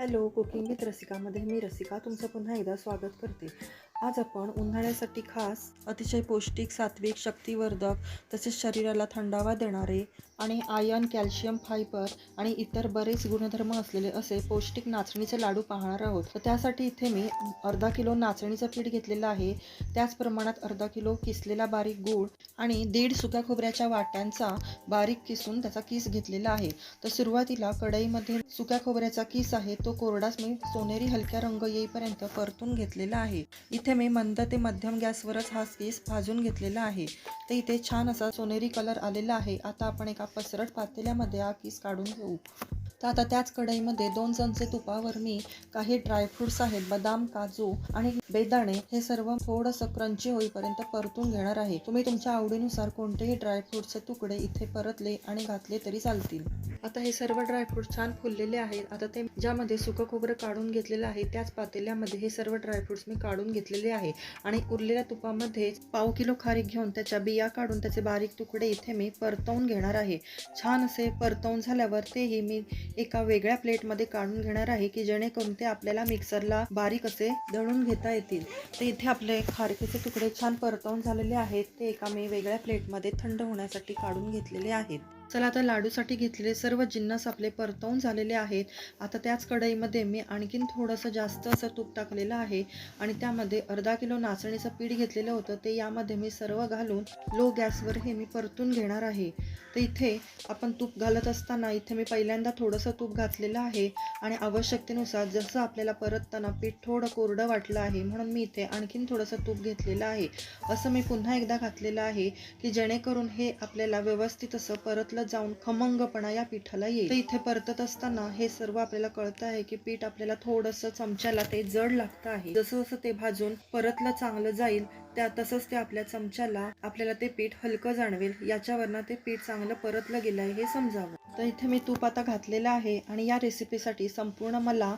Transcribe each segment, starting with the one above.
Hello cooking with रसिकामध्ये मी रसिका. तुमचं पुन्हा एकदा स्वागत करते. आज आपण उन्हाळ्यासाठी खास अतिशय पौष्टिक सात्विक शक्तिवर्धक तसेच शरीराला थंडावा देणारे आणि आयर्न कॅल्शियम फायबर आणि इतर बरेच गुणधर्म असलेले असे पौष्टिक नाचणीचे लाडू पाहणार आहोत. तर त्यासाठी इथे मी अर्धा किलो नाचणीचं पीठ घेतलेलं आहे. त्याच प्रमाणात अर्धा किलो किसलेला बारीक गूळ आणि दीड सुक्या खोबऱ्याच्या वाट्यांचा बारीक किसून त्याचा किस घेतलेला आहे. तर सुरुवातीला कढईमध्ये सुक्या खोबऱ्याचा किस आहे तो कोरडाच मी सोनेरी हलक्या रंग येईपर्यंत परतून घेतलेला आहे. इथे मी मंद ते मध्यम गॅसवरच हा केस भाजून घेतलेला आहे. तर इथे छान असा सोनेरी कलर आलेला आहे. आता आपण एका पसरट पातेल्यामध्ये हा केस काढून घेऊ. तर आता त्याच कढईमध्ये दोन चमचे तुपावर मी काही ड्रायफ्रुट्स आहेत बदाम काजू आणि बेदाणे हे सर्व थोडंसं क्रंची होईपर्यंत परतून घेणार आहे. तुम्ही तुमच्या आवडीनुसार कोणतेही ड्रायफ्रुटचे तुकडे इथे परतले आणि घातले तरी चालतील. आता हे सर्व ड्रायफ्रूट छान फुललेले आहेत. आता ते ज्यामध्ये सुकं खोबरं काढून घेतलेलं आहे त्याच पातेल्यामध्ये हे सर्व ड्रायफ्रुट्स मी काढून घेतलेले आहे. आणि उरलेल्या तुपामध्ये पाव किलो खारीक घेऊन त्याच्या बिया काढून त्याचे बारीक तुकडे इथे मी परतवून घेणार आहे. छान असे परतवून झाल्यावर तेही मी एका वेगळ्या प्लेटमध्ये काढून घेणार आहे की जेणेकरून ते आपल्याला मिक्सरला बारीक असे दळून घेता येतील. तर इथे आपले खारकेचे तुकडे छान परतवून झालेले आहेत. ते एका मी वेगळ्या प्लेटमध्ये थंड होण्यासाठी काढून घेतलेले आहेत. चला आता लाडूसाठी घेतलेले सर्व जिन्नस आपले परतवून झालेले आहेत. आता त्याच कढईमध्ये मी आणखीन थोडंसं जास्त असं तूप टाकलेलं आहे. आणि त्यामध्ये अर्धा किलो नाचणीचं पीठ घेतलेलं होतं. ते यामध्ये मी सर्व घालून लो गॅसवर हे मी परतून घेणार आहे. तर इथे आपण तूप घालत असताना इथे मी पहिल्यांदा थोडंसं तूप घातलेलं आहे. आणि आवश्यकतेनुसार जसं आपल्याला परतताना पीठ थोडं कोरडं वाटलं आहे म्हणून मी इथे आणखीन थोडंसं तूप घेतलेलं आहे. असं मी पुन्हा एकदा घातलेलं आहे की जेणेकरून हे आपल्याला व्यवस्थित असं परत परतलं जाऊन खमंगपणा या पिठाला येईल. तर इथे परतत असताना हे सर्व आपल्याला कळतं आहे की पीठ आपल्याला थोडंसं चमच्याला ते जड लागतं आहे. जसं जसं ते भाजून परतलं चांगलं जाईल त्या तसंच ते आपल्या चमच्याला आपल्याला ते पीठ हलकं जाणवेल याच्यावरनं ते पीठ चांगलं परतलं गेलं आहे हे समजावं. तर इथे मी तूप आता घातलेलं आहे आणि या रेसिपीसाठी संपूर्ण मला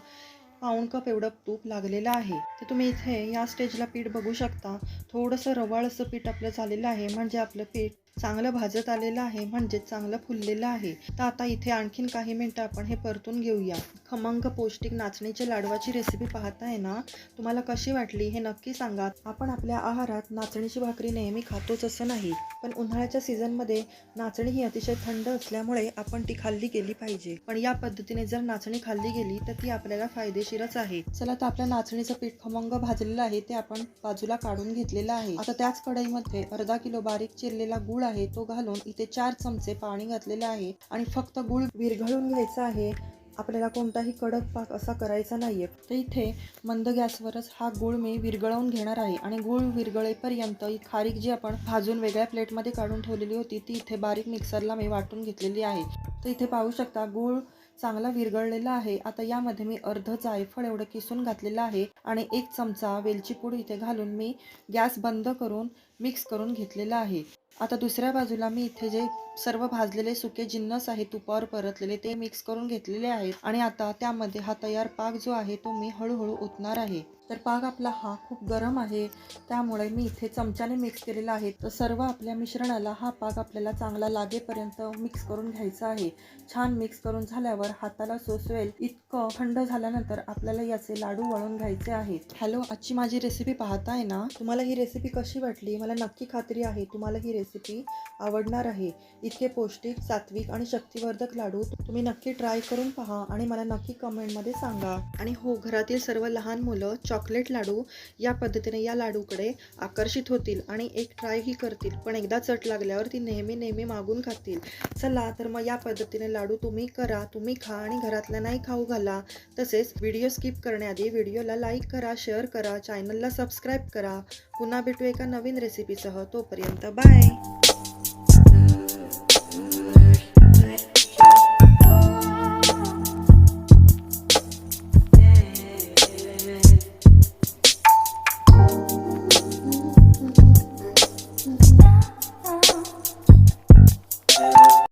पाऊण कप एवढं तूप लागलेलं आहे. तर तुम्ही इथे या स्टेजला पीठ बघू शकता. थोडंसं रवाळ असं पीठ आपलं झालेलं आहे. म्हणजे आपलं पीठ चांगलं भाजत आलेलं आहे म्हणजे चांगलं फुललेलं आहे. तर आता इथे आणखीन काही मिनटं आपण हे परतून घेऊया. खमंग पौष्टिक नाचणीच्या लाडवाची रेसिपी पाहताय ना? तुम्हाला कशी वाटली हे नक्की सांगा. आपण आपल्या आहारात नाचणीची भाकरी नेहमी खातोच असं नाही पण उन्हाळ्याच्या सीझनमध्ये नाचणी ही अतिशय थंड असल्यामुळे आपण ती खाल्ली गेली पाहिजे. पण या पद्धतीने जर नाचणी खाल्ली गेली तर ती आपल्याला फायदेशीरच आहे. चला तर आपल्या नाचणीचं पीठ खमंग भाजलेलं आहे ते आपण बाजूला काढून घेतलेलं आहे. आता त्याच कढईमध्ये अर्धा किलो बारीक चिरलेला गुळ आहे तो घालून इथे चार चमचे पाणी घातलेले आहे आणि फक्त गुळ विरघळून घ्यायचा आहे. आपल्याला कोणताही कडक पाक असा करायचा नाही आहे तर इथे मंद गॅसवरच हा गुळ मी विरघळवून घेणार आहे आणि गुळ विरघळेपर्यंत ही खारीक जी आपण भाजून वेगळ्या प्लेटमध्ये काढून ठेवलेली होती ती इथे बारीक मिक्सरला मी वाटून घेतलेली आहे. तर इथे पाहू शकता गुळ चांगला विरघळलेला आहे. आता यामध्ये मी अर्ध जायफळ एवढं किसून घातलेलं आहे आणि एक चमचा वेलची पूड इथे घालून मी गॅस बंद करून मिक्स करून घेतलेला आहे. आता दुसऱ्या बाजूला मी इथे जे सर्व भाजलेले सुके जिन्नस आहे तुपावर परतलेले ते मिक्स करून घेतलेले आहेत. आणि आता त्यामध्ये हा तयार पाक जो आहे तो मी हळूहळू ओतणार आहे. तर पाक आपला हा खूप गरम आहे. त्यामुळे मी इथे चमच्याने मिक्स केलेला आहे. तर सर्व आपल्या मिश्रणाला हा पाक आपल्याला चांगला लागेपर्यंत मिक्स करून घ्यायचा आहे. छान मिक्स करून झाल्यावर हाताला सोसवेल. इतकं थंड झाल्यानंतर आपल्याला याचे लाडू वळून घ्यायचे आहेत. हॅलो आजची माझी रेसिपी पाहताय ना? तुम्हाला ही रेसिपी कशी वाटली? मला नक्की खात्री आहे. तुम्हाला ही रेसिपी आवडणार आहे. इतके पौष्टिक सात्विक आणि शक्तिवर्धक लाडू तुम्ही नक्की ट्राय करून पहा आणि मला नक्की कमेंटमध्ये सांगा. आणि हो घरातील सर्व लहान मुलं चॉकलेट लाडू या पद्धतीने या लाडूकडे आकर्षित होतील आणि एक ट्रायही करतील. पण एकदा चट लागल्यावर ती नेहमी नेहमी मागून खातील. चला तर मग या पद्धतीने लाडू तुम्ही करा तुम्ही खा आणि घरातल्यांनाही खाऊ घाला. तसेच व्हिडिओ स्किप करण्याआधी व्हिडिओला लाईक करा शेअर करा चॅनलला सबस्क्राईब करा. पुन्हा भेटू एका नवीन रेसिपीसह तोपर्यंत बाय